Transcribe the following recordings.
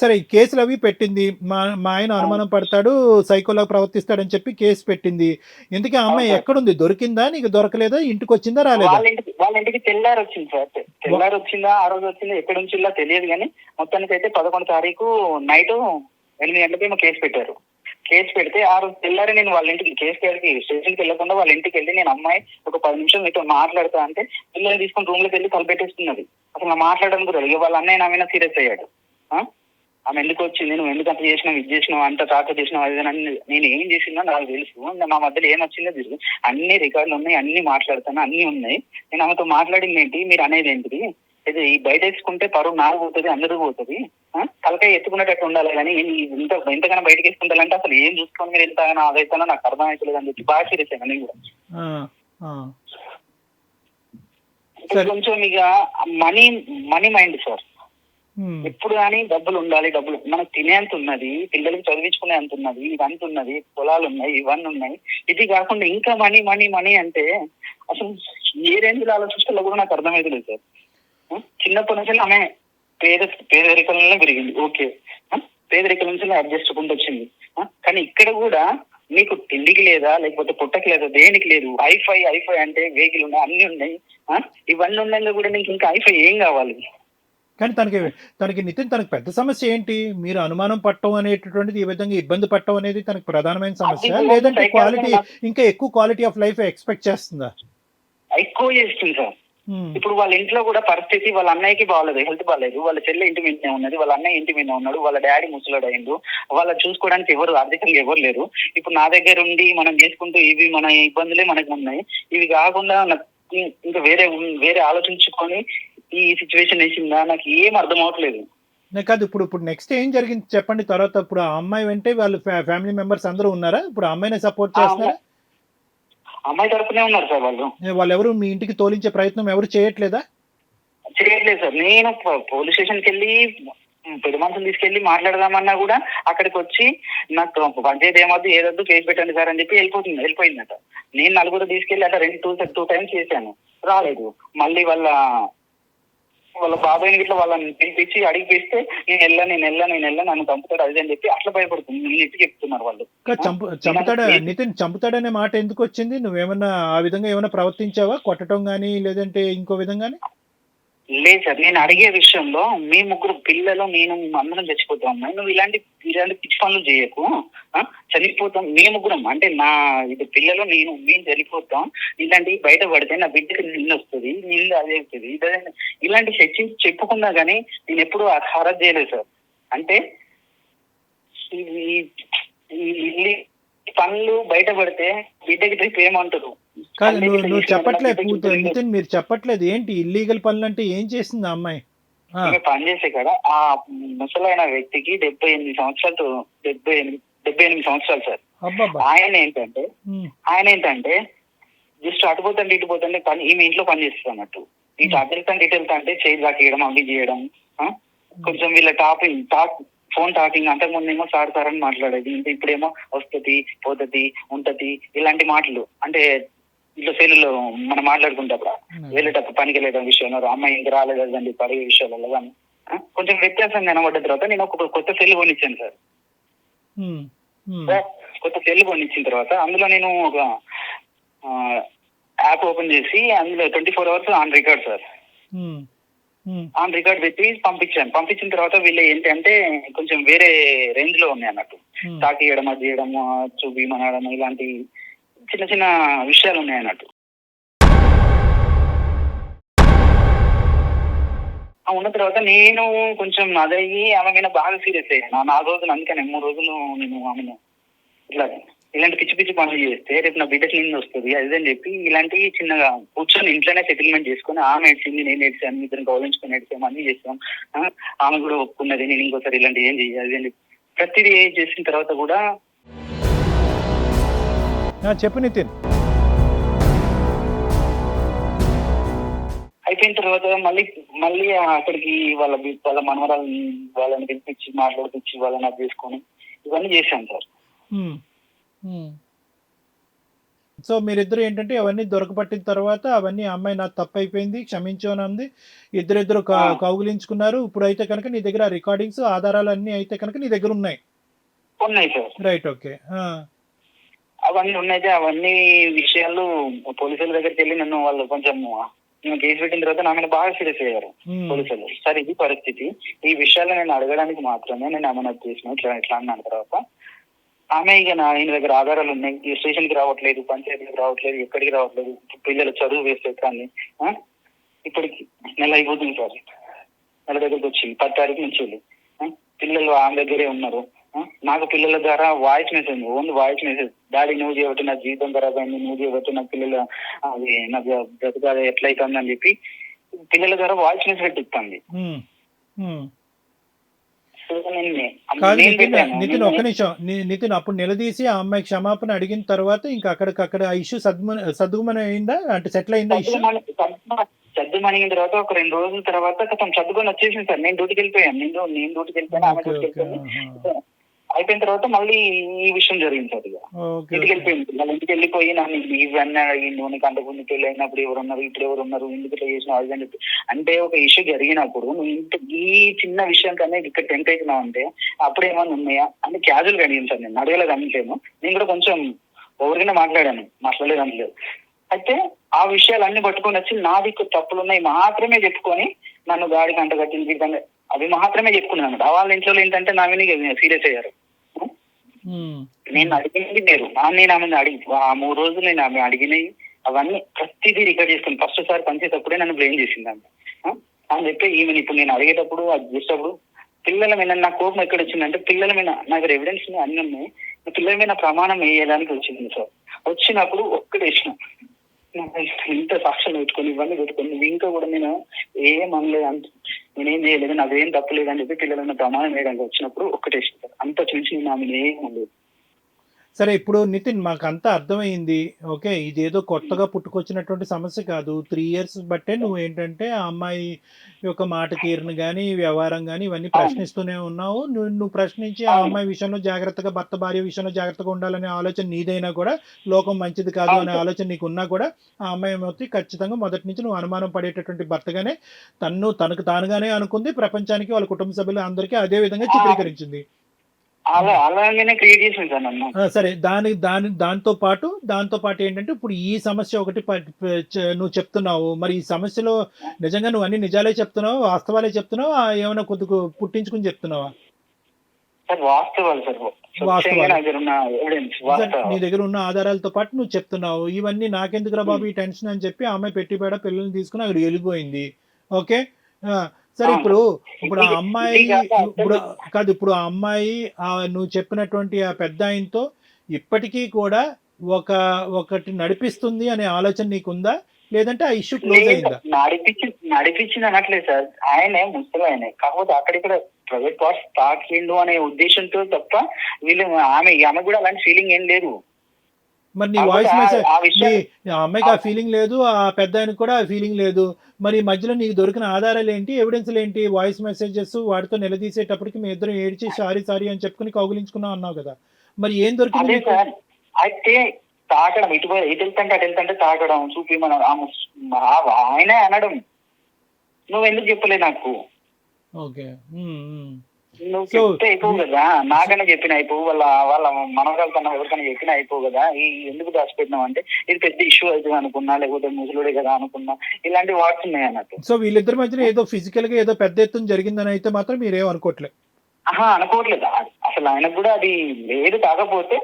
సరే ఈ కేసులు అవి పెట్టింది. మా మా ఆయన అనుమానం పడతాడు సైకోలా ప్రవర్తిస్తాడని చెప్పి కేసు పెట్టింది. ఎందుకే ఆ అమ్మాయి. ఎక్కడుంది? దొరికిందా? నీకు దొరకలేదా? ఇంటికి వచ్చిందా? రాలేదా? వాళ్ళ ఇంటికి వాళ్ళ ఇంటికి తెల్లారి వచ్చింది సార్. తెల్లారి వచ్చిందా? ఆ రోజు వచ్చిందా? ఎక్కడ ఉంచిందా తెలియదు కానీ మొత్తానికి అయితే పదకొండు తారీఖు నైట్ ఎనిమిది గంటలకి ఏమో కేసు పెట్టారు. కేసు పెడితే ఆ రోజు తెల్లారి నేను వాళ్ళ ఇంటికి కేసు కాడికి స్టేషన్కి వెళ్ళకుండా వాళ్ళ ఇంటికి వెళ్ళి నేను అమ్మాయి ఒక పది నిమిషాలు మీతో మాట్లాడతా అంటే పిల్లల్ని తీసుకొని రూమ్లోకి వెళ్ళి తలపెట్టేస్తున్నది. అసలు మాట్లాడడం కూడా వాళ్ళ అన్నయ్య నా మీద సీరియస్ అయ్యాడు? ఆమె ఎందుకు వచ్చింది? నువ్వు ఎందుకు అంత చేసినావు? ఇది చేసినావు? అంత తాత చేసినావు? అది అని నేను ఏం చేసినా నాకు తెలుసు. నా మధ్యలో ఏం వచ్చిందో తెలుసు అన్ని రికార్డులు ఉన్నాయి అన్ని మాట్లాడతాను అన్ని ఉన్నాయి. నేను ఆమెతో మాట్లాడింది ఏంటి? మీరు అనేది ఏంటిది? ఇది ఈ బయట వేసుకుంటే పరువు నాకు పోతుంది అందరూ పోతుంది? తలకాయ ఎత్తుకునేటట్టు ఉండాలి కానీ ఇంత ఇంతకన్నా బయటకు వేసుకుంటారంటే అసలు ఏం చూసుకొని మీరు ఎంతగానో అదైతానో నాకు అర్థమవుతలేదు అని చెప్పి బాగా సీరియస్ అయ్యాను నేను కూడా. కొంచెం ఇక money money mind sir Hmm. ఎప్పుడు కానీ డబ్బులు ఉండాలి డబ్బులు. మనకు తినేంత ఉన్నది పిల్లలకి చదివించుకునే అంత ఉన్నది ఇవంత ఉన్నది పొలాలు ఉన్నాయి ఇవన్నీ ఉన్నాయి. ఇది కాకుండా ఇంకా మనీ మనీ మనీ అంటే అసలు ఏ రేంజ్లో కూడా నాకు అర్థమైతే లేదు సార్ చిన్నప్పటి నుంచి ఆమె పేద పేదరికంలో పెరిగింది. ఓకే. పేదరికం నుంచి అడ్జస్ట్ కుంటూ వచ్చింది. కానీ ఇక్కడ కూడా నీకు తిండికి లేదా లేకపోతే పుట్టకి లేదా దేనికి లేదు. ఐఫై ఐఫై అంటే వెహికల్ ఉన్నాయి అన్ని ఉన్నాయి. ఆ? ఇవన్నీ ఉండగా కూడా నీకు ఇంకా ఐఫై ఏం కావాలి? కానీ తనకి తనకి నితిన్ తనకి పెద్ద సమస్య ఏంటి? మీరు అనుమానం పట్టడం అనేటటువంటిది ఈ విధంగా ఇబ్బంది పట్టడం అనేది తనకి ప్రధానమైన సమస్య. లేదంటే క్వాలిటీ ఇంకా ఎక్కువ క్వాలిటీ ఆఫ్ లైఫ్ ఎక్స్పెక్ట్ చేస్తుందా? ఎక్కువ చేస్తుంది సార్. ఇప్పుడు వాళ్ళ ఇంట్లో కూడా పరిస్థితి వాళ్ళ అన్నయ్యకి బాగాలేదు హెల్త్ బాగాలేదు వాళ్ళ చెల్లె ఇంటి మీదనే ఉన్నది వాళ్ళ అన్నయ్య ఇంటి మీద ఉన్నాడు వాళ్ళ డాడీ ముసలాడు అయిండు వాళ్ళ చూసుకోవడానికి ఎవరు ఆర్థికంగా ఎవరు లేరు. ఇప్పుడు నా దగ్గర ఉండి మనం చేసుకుంటూ ఇవి మన ఇబ్బందులే మనకు ఉన్నాయి. ఇవి కాకుండా ఇంకా వేరే వేరే ఆలోచించుకొని ఈ సిచ్యువేషన్ వేసిందా? నాకు ఏం అర్థం అవట్లేదు. కాదు ఇప్పుడు ఇప్పుడు నెక్స్ట్ ఏం జరిగింది చెప్పండి. తర్వాత ఇప్పుడు ఆ అమ్మాయి వెంటే వాళ్ళు ఫ్యామిలీ మెంబర్స్ అందరూ ఉన్నారా? ఇప్పుడు అమ్మాయిని సపోర్ట్ ఆ చేస్తున్నారా? అమ్మాయి తరపునే ఉన్నారు సార్ వాళ్ళు. వాళ్ళు ఎవరు మీ ఇంటికి తోలించే ప్రయత్నం ఎవరు చేయట్లేదా? చేయట్లేదు సార్. నేను పోలీస్ స్టేషన్కి వెళ్ళి పెద్ద మనుషులు తీసుకెళ్ళి మాట్లాడదామన్నా కూడా అక్కడికి వచ్చి నాకు పంచాయతీ ఏమొద్దు ఏదొద్దు కేసు పెట్టండి సార్ అని చెప్పి వెళ్ళిపోతుంది వెళ్ళిపోయిందట. నేను నలుగురు తీసుకెళ్ళి అట్లా రెండు టూ టూ టైమ్స్ చేశాను. రాలేదు. మళ్ళీ వాళ్ళ వాళ్ళ బాబాయ్ని గిట్ల వాళ్ళని పిలిపించి అడిగి పిలిస్తే నేను వెళ్ళా నేను వెళ్ళా నేను వెళ్ళా నన్ను చంపుతాడు అది అని చెప్పి అట్లా భయపడుతుంది. నేను ఇంటికి చెప్తున్నారు వాళ్ళు. చంపుతాడా? నితిన్ చంపుతాడనే మాట ఎందుకు వచ్చింది? నువ్వేమన్నా ఆ విధంగా ఏమైనా ప్రవర్తించావా? కొట్టడం కానీ లేదంటే ఇంకో విధంగానే? లేదు సార్ నేను అడిగే విషయంలో మీ ముగ్గురు పిల్లలు నేను అందరం చచ్చిపోతాం నువ్వు ఇలాంటి ఇలాంటి పిచ్చి పనులు చేయకు చనిపోతాం. మీ ముగ్గురం అంటే నా ఇది పిల్లలు నేను మేము చనిపోతాం. ఇలాంటి బయట పడితే నా బిడ్డకి నిండు వస్తుంది నిండు అదే అవుతుంది. ఇలాంటి చర్చి చెప్పుకున్నా కానీ నేను ఎప్పుడు హరత్ చేయలేదు సార్. అంటే ఈ పనులు బయట పడితే బిడ్డకి రేపు ఏమంటారు కాదు నువ్వు చెప్పట్లేదు. నితిన్ మీరు చెప్పట్లేదు? ఏంటి ఇల్లీగల్ పనులు అంటే ఏం చేసింది ఆ అమ్మాయి? పనిచేసే కాడ ఆ ముసలైన వ్యక్తికి డెబ్బై ఎనిమిది సంవత్సరాలు డెబ్బై ఎనిమిది డెబ్బై ఎనిమిది సంవత్సరాలు సార్. ఆయన ఏంటంటే ఆయన ఏంటంటే జస్ట్ అటుపోతుంటే ఇటుపోతుంటే పని ఈమె ఇంట్లో పని చేస్తుంది అన్నట్టు. ఇటు అటు వెళ్తాంటే ఇటు వెళ్తా అంటే చేయి దాకేయడం అవి చేయడం? కొంచెం వీళ్ళ టాపింగ్ టాక్ ఫోన్ టాకింగ్ అంతకుముందు ఏమో సార్ సార్ అని మాట్లాడేది. ఇంకా ఇప్పుడేమో వస్తుంది పోతుంది ఉంటది ఇలాంటి మాటలు. అంటే ఇట్లా సెల్లులో మనం మాట్లాడుకుంటప్పుడు వెళ్ళేటప్పుడు పనికి వెళ్ళడం విషయంలో అమ్మాయి ఇంకా రాలేదు అని చెప్పి అడిగే విషయాలలో కానీ? కొంచెం వ్యత్యాసం కనబడ్డ తర్వాత నేను ఒక కొత్త సెల్ కొనిచ్చాను సార్. కొత్త సెల్ కొనిచ్చిన తర్వాత అందులో నేను ఒక యాప్ ఓపెన్ చేసి అందులో twenty four hours on record sir. On record పెట్టి పంపించాను పంపించిన తర్వాత వీళ్ళు ఏంటంటే కొంచెం వేరే రేంజ్లో ఉన్నాయి అన్నట్టు. ఉమ్. తాకియడం అది చేయడం చూపిమనడం ఇలాంటి చిన్న చిన్న విషయాలు ఉన్నాయి అన్నట్టు. ఉన్న తర్వాత నేను కొంచెం అదయ్యి ఆమె మీద బాగా సీరియస్ అయ్యాను. నాలుగు రోజులు అందుకని మూడు రోజులు నేను ఆమెను ఇట్లా ఇలాంటి పిచ్చి పిచ్చి పనులు చేస్తే రేపు నా బిడ్డకి నింది వస్తుంది అది అని చెప్పి ఇలాంటి చిన్నగా కూర్చొని ఇంట్లోనే సెటిల్మెంట్ చేసుకొని ఆమె ఏడ్చింది నేను ఏడ్చాను ఇద్దరు గౌరవించుకొని ఏడ్చాము అన్ని చేస్తాం ఆమె కూడా ఒప్పుకున్నది నేను ఇంకోసారి ఇలాంటి ఏం చేయాలి అని చెప్పి. ప్రతిదీ చేసిన తర్వాత కూడా చెప్పు నితిన్. అయిపోయిన తర్వాత మళ్ళీ మళ్ళీ అక్కడికి వాళ్ళ వాళ్ళ మనవరాలని వాళ్ళని పిలిపించి మాట్లాడిపించి వాళ్ళని అది చేసుకొని ఇవన్నీ చేశాను సార్. సో మీరిద్దరు ఏంటంటే అవన్నీ దొరకపట్టిన తర్వాత అవన్నీ అమ్మాయి నాకు తప్పు అయిపోయింది క్షమించు అని అంది ఇద్దరిద్దరు. కౌగులించుకున్నారు. ఇప్పుడు అయితే కనుక నీ దగ్గర రికార్డింగ్స్ ఆధారాలు అన్నీ అయితే కనుక నీ దగ్గర ఉన్నాయి. ఉన్నాయి సార్. Right okay. అవన్నీ ఉన్నాయి అవన్నీ విషయాలు పోలీసుల దగ్గరికి వెళ్ళి నన్ను వాళ్ళు కొంచెం నేను కేసు పెట్టిన తర్వాత నా మీద బాగా సీరియస్ అయ్యారు పోలీసులు. సార్ ఇది పరిస్థితి. ఈ విషయాలు నేను అడగడానికి మాత్రమే నేను అమనత్ చేసిన ఇట్లా ఇట్లా అన్నాను తర్వాత. ఆమె ఇక నా ఆయన దగ్గర ఆధారాలు ఉన్నాయి. ఈ స్టేషన్కి రావట్లేదు పంచాయతీకి రావట్లేదు ఎక్కడికి రావట్లేదు. పిల్లలు చదువు వేస్తే కానీ ఇప్పటికి నెల అయిపోతుంది సార్. నెల దగ్గరికి వచ్చింది. పది తారీఖు నుంచి వెళ్ళి పిల్లలు ఆమె దగ్గరే ఉన్నారు. నాకు పిల్లల ద్వారా voice message only voice message. Daddy నువ్వు చేయబట్టి నా జీవితం ఖరాబ్ అయింది నువ్వు చేయబట్టి నా పిల్లలు అది నా బ్రతకాలి ఎట్లయితుందని అని చెప్పి పిల్లల ద్వారా వాయిస్ మెసేజ్ పెట్టిస్తుంది. కాదు నితిన్ ఒక్క నిమిషం. నితిన్ అప్పుడు నిలదీసి ఆ అమ్మాయి క్షమాపణ అడిగిన తర్వాత ఇంకా అక్కడికక్కడ ఆ ఇష్యూ సద్దుమన సద్దుమన అయిందా? అంటే సెటిల్ అయిందా ఇష్యూ? సర్దుమణి- సర్దుమ- సర్దుమణిగిన తర్వాత ఒక రెండు రోజుల తర్వాత కథం చదువుకొని వచ్చేసింది సార్. నేను డ్యూటీకి వెళ్ళిపోయాను. నేను నేను డ్యూటీకి వెళ్ళిపోయాను. ఆమె డ్యూటీకి వెళ్ళిపోయాను అయిపోయిన తర్వాత మళ్ళీ ఈ విషయం జరిగింది సార్ ఇక. ఇంటికి వెళ్ళిపోయింది. వాళ్ళ ఇంటికి వెళ్ళిపోయి నన్ను ఇవన్నీ అడిగిండు నీకు అంతకుముందు పెళ్ళి అయినప్పుడు ఎవరు ఉన్నారు ఇప్పుడు ఎవరు ఉన్నారు ఎందుకు ఇట్లా చేసిన అది అని చెప్పి. అంటే ఒక ఇష్యూ జరిగినప్పుడు నువ్వు ఇంత ఈ చిన్న విషయం కన్నా ఇక్కడ టెంట్ అవుతున్నావు అంటే అప్పుడు ఏమన్నా ఉన్నాయా? అంటే క్యాజువల్గా అడిగింది సార్ నేను. అడగలేదు అనట్లేను నేను కూడా కొంచెం ఓవర్గానే మాట్లాడాను. మాట్లాడలేదు అనలేదు అయితే ఆ విషయాలన్నీ పట్టుకొని వచ్చి నా దిక్కు తప్పులు ఉన్నాయి మాత్రమే చెప్పుకొని నన్ను గాడికి అంట కట్టింది అవి మాత్రమే చెప్పుకున్నాను. వాళ్ళ ఇంట్లో ఏంటంటే నా మీద సీరియస్ అయ్యారు. నేను అడిగింది మీరు. నేను ఆమెను అడిగి ఆ మూడు రోజులు నేను ఆమె అడిగినవి అవన్నీ ప్రతిదీ రికార్డ్ చేసుకుని ఫస్ట్ సారి పనిచేటప్పుడే నన్ను బ్లేమ్ చేసింది ఆమె? అని చెప్పి ఈమెను ఇప్పుడు నేను అడిగేటప్పుడు అది చేసేటప్పుడు పిల్లల మీద నా కోపం ఎక్కడ వచ్చిందంటే పిల్లల మీద నాకు ఎవిడెన్స్ అన్ని ఉన్నాయి. పిల్లల మీద ప్రమాణం వేయడానికి వచ్చింది సార్. వచ్చినప్పుడు ఒక్కటి నాకు ఇంత సాక్ష్యం పెట్టుకొని ఇవన్నీ పెట్టుకొని ఇంకా కూడా నేను ఏం అనలేదు నేనేం చేయలేదు నాదేం తప్పు లేదని చెప్పి పిల్లలను ప్రమాణం వేయడానికి వచ్చినప్పుడు ఒక్కటే అంత చిన్న చిన్న ఆమె ఏం అనలేదు సరే ఇప్పుడు నితిన్ మాకు అంతా అర్థమైంది. ఓకే ఇదేదో కొత్తగా పుట్టుకొచ్చినటువంటి సమస్య కాదు. త్రీ ఇయర్స్ బట్టే నువ్వు ఏంటంటే ఆ అమ్మాయి యొక్క మాట తీరును కానీ వ్యవహారం కానీ ఇవన్నీ ప్రశ్నిస్తూనే ఉన్నావు. నువ్వు నువ్వు ప్రశ్నించి ఆ. అమ్మాయి విషయంలో జాగ్రత్తగా భర్త భార్య విషయంలో జాగ్రత్తగా ఉండాలనే ఆలోచన నీదైనా కూడా లోకం మంచిది కాదు అనే. ఆలోచన నీకు ఉన్నా కూడా ఆ అమ్మాయి ఏమవుతుంది ఖచ్చితంగా మొదటి నుంచి నువ్వు అనుమానం పడేటటువంటి భర్తగానే తన్ను తనకు తానుగానే అనుకుంది. ప్రపంచానికి వాళ్ళ కుటుంబ సభ్యులు అందరికీ అదే విధంగా చిత్రీకరించింది. సార్ దాని దాని దాంతో పాటు దాంతో పాటు ఏంటంటే ఇప్పుడు ఈ సమస్య ఒకటి నువ్వు చెప్తున్నావు. మరి ఈ సమస్యలో నిజంగా నువ్వు అన్ని నిజాలే చెప్తున్నావు? వాస్తవాలే చెప్తున్నావు? ఏమైనా కొద్దిగా పుట్టించుకుని చెప్తున్నావా? నా దగ్గర ఉన్న ఆధారాలతో పాటు నువ్వు చెప్తున్నావు. ఇవన్నీ నాకెందుకురా బాబు ఈ టెన్షన్ అని చెప్పి ఆమె పెట్టిబేడ పిల్లల్ని తీసుకుని అక్కడ వెళ్ళిపోయింది. ఓకే? సరే. ఇప్పుడు ఇప్పుడు ఆ అమ్మాయి ఇప్పుడు కాదు ఇప్పుడు ఆ అమ్మాయి ఆ నువ్వు చెప్పినటువంటి ఆ పెద్ద ఆయనతో ఇప్పటికీ కూడా ఒక ఒకటి నడిపిస్తుంది అనే ఆలోచన నీకుందా? లేదంటే ఆ ఇష్యూ క్లోజ్ అయిందా? నడిపించి నడిపించింది అనట్లేదు సార్. ఆయనే ముసలి ఆయనే కాకపోతే అక్కడిక్కడ ప్రైవేట్ పార్ట్స్ తాకిండు అనే ఉద్దేశంతో తప్ప వీళ్ళు ఆమె ఆమె కూడా అలాంటి ఫీలింగ్ ఏం లేదు. మరి నీ వాయిస్ మెసేజ్ అమ్మాయికి ఆ ఫీలింగ్ లేదు ఆ పెద్ద ఆయనకు కూడా ఆ ఫీలింగ్ లేదు. మరి మధ్యలో నీకు దొరికిన ఆధారాలు ఏంటి ఎవిడెన్స్లు ఏంటి వాయిస్ మెసేజెస్ వాటితో నిలదీసేటప్పటికి మీ ఇద్దరు ఏడ్చి సారీ సారీ అని చెప్పుకుని కౌగులించుకున్నావు అన్నావు కదా. మరి ఏం దొరికింది అయితే తాకడం ఇటు ఇటు వెళ్తుంటే అటు వెళ్తుంటే తాకడం చూపి మన ఆయనే అనడం. నువ్వు ఎందుకు చెప్పలేదు నాకు? ఓకే. నువ్వు చెప్తే అయిపోవు కదా. నాకన్నా చెప్పిన అయిపోవు. వాళ్ళ వాళ్ళ మనవరాలకన్నా ఎవరికైనా చెప్పిన అయిపోవు కదా. ఈ ఎందుకు దాచిపెట్టినావు అంటే ఇది పెద్ద ఇష్యూ అవుతుంది అనుకున్నా లేకపోతే ముసలుడే కదా అనుకున్నా. ఇలాంటి వార్డ్స్ ఉన్నాయి అన్నట్టు. సో వీళ్ళిద్దరి మధ్యన ఏదో ఫిజికల్గా ఏదో పెద్ద ఎత్తున జరిగిందని అయితే మాత్రం మీరేం అనుకోవట్లేదు ఆహా అనుకోవట్లేదు. అసలు ఆయనకు కూడా అది లేదు. కాకపోతే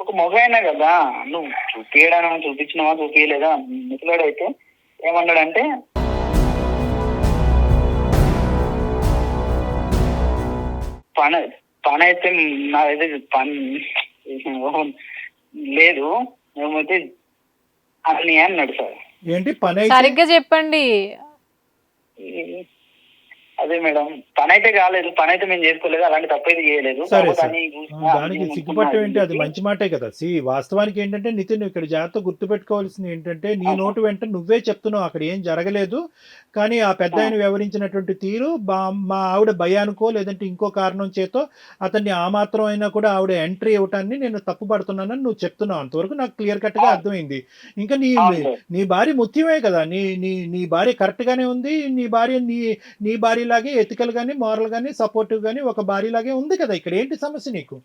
ఒక మగ అయినా కదా. నువ్వు చూపించడం చూపించినావా చూపించలేదా ముసలాడైతే ఏమన్నాడంటే పని పని అయితే నాదైతే పని లేదు ఏమైతే అని అన్నాడు సార్. ఏంటి పని సరిగ్గా చెప్పండి. అదే మేడం. పని అయితే కాలేదు. పని అయితే మేము చేసుకోలేదు. అలాంటి తప్పైతే చేయలేదు. సరే, దానికి సిగ్గుపట్టం ఏంటి? అది మంచి మాటే కదా. సి వాస్తవానికి ఏంటంటే నితిన్ ఇక్కడ జాగ్రత్త గుర్తుపెట్టుకోవాల్సింది ఏంటంటే నీ. నోటు వెంట నువ్వే చెప్తున్నావు. అక్కడ ఏం జరగలేదు. కానీ ఆ పెద్ద ఆయన వివరించినటువంటి తీరు మా ఆవిడ భయానికో లేదంటే ఇంకో కారణం చేతో అతన్ని ఆ మాత్రం అయినా కూడా ఆవిడ ఎంట్రీ ఇవ్వటాన్ని నేను తప్పు పడుతున్నానని నువ్వు చెప్తున్నావు. అంతవరకు నాకు క్లియర్ కట్గా. అర్థమైంది. ఇంకా నీ నీ భార్య ముఖ్యమే కదా. నీ నీ నీ భార్య కరెక్ట్ గానే ఉంది. నీ భార్య నీ నీ భార్య లాగే ఎథికల్ గానీ మారల్ గానీ సపోర్టివ్ గానీ ఒక భార్య లాగే ఉంది కదా ఇక్కడ. ఏంటి సమస్య నీకు?